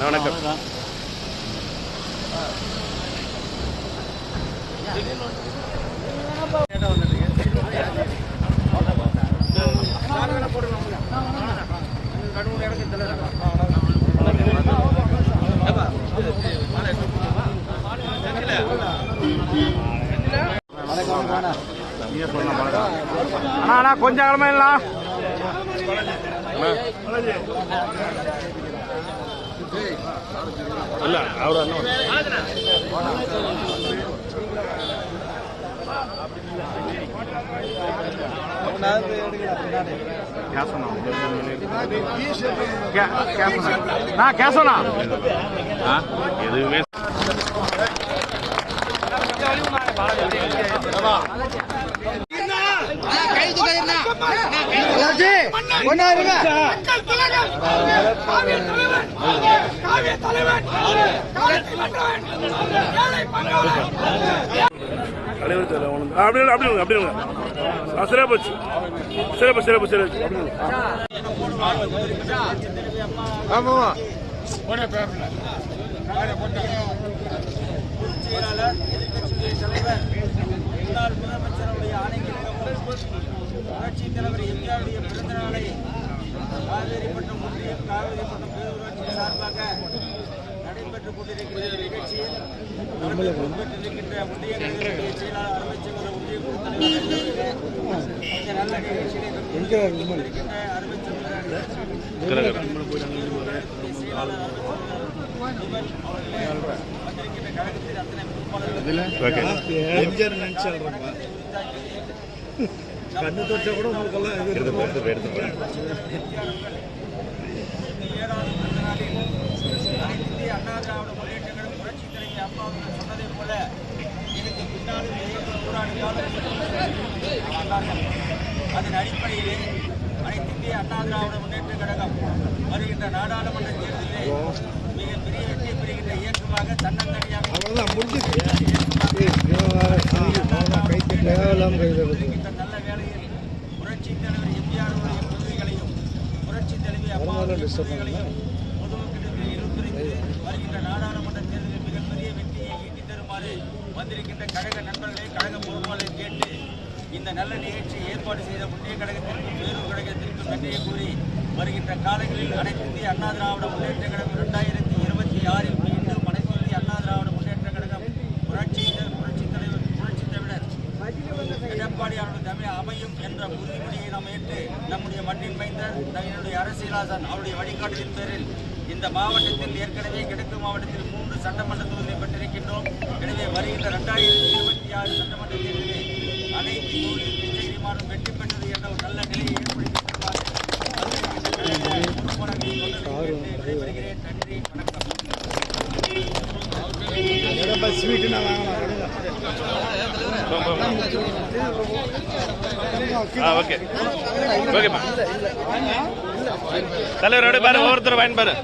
வணக்கம். அண்ணா கொஞ்சம் கிளம்பலாம் இல்லைண்ணா இல்ல அவர் நான் கேசவண்ணா எதுவுமே அப்படியே அப்படியே ஆ, சரியா போச்சு. சிறப்பு சிறப்பு சிறப்பு தலைவர் முன்னாள் முதலமைச்சருடைய ஆணைக்கிழங்கும் சார்பாக நடைபெற்றுக் கொண்டிருக்கிற நிகழ்ச்சியில் கொண்டிருக்கின்ற ஒன்றிய கழகத்தினுடைய செயலாளர் அமைச்சர் ஒன்றிய குழு நல்ல நிகழ்ச்சியிலே கொண்டிருக்கின்ற அறிவிச்சர் கண்ணு தொச்சா கூட உங்களுக்கெல்லாம் எடுத்து எடுத்து ஏழாவது பிறந்த நாளில் அனைத்து இந்திய அண்ணா திராவிட முன்னேற்ற கழகம் புரட்சி தலைவி அம்மா அவர்கள் சொன்னதைப் போல இதுக்கு பின்னாலும் இதே போராடி காலம் வந்தார்கள் அதன் அடிப்படையிலே அனைத்து இந்திய அண்ணா திராவிட முன்னேற்ற கழகம் வருகின்ற நாடாளுமன்ற தேர்தலிலே மிகப்பெரிய வெற்றி பெறுகின்ற இயக்கமாக தன்னந்தனியாக நல்ல வேளையில் புரட்சி தலைவர் எம்ஜிஆர் கொள்கைகளையும் புரட்சி தலைவி அம்மாவுடைய கொள்கைகளையும் பொதுமக்களுக்கு எடுத்துரைத்து வருகின்ற நாடாளுமன்ற தேர்தலில் மிகப்பெரிய வெற்றியை ஈட்டித் தருமாறு வந்திருக்கின்ற கழக நண்பர்களை கழக பொறுப்பாளர் கேட்டு இந்த நல்ல நிகழ்ச்சியை ஏற்பாடு செய்த முன்னே கழகத்திற்கும் வேறொரு கழகத்திற்கும் நன்றியை கூறி வருகின்ற காலங்களில் அனைத்து இந்திய அண்ணா திராவிட முன்னேற்ற கழகம் இரண்டாயிரத்தி இருபத்தி ஆறில் மீண்டும் அனைத்து இந்திய அண்ணா திராவிட முன்னேற்ற கழகம் புரட்சி புரட்சி தலைவர் புரட்சி தலைவர் எடப்பாடி அவர்கள் தமிழ் அமையும் என்ற உறுதிமொழியை நாம் ஏற்று நம்முடைய மண்ணின் மைந்தர் நம்முடைய அரசியலாசன் அவருடைய வழிகாட்டுதலின் பேரில் இந்த மாவட்டத்தில் ஏற்கனவே கிழக்கு மாவட்டத்தில் மூன்று சட்டமன்ற தொகுதி பெற்றிருக்கின்றோம். எனவே வருகின்ற இரண்டாயிரத்தி இருபத்தி ஆறு சட்டமன்ற தேர்தலில் அனைத்து தொகுதியில் வெற்றி பெற்றது என்ற ஒரு நல்ல நிலையை ஏற்படுத்தியிருக்கிறார் ஓகே. ஓகேம்மா. தலைவர் அப்படியே பாரு ஒவ்வொருத்தர் வாங்கி பாரு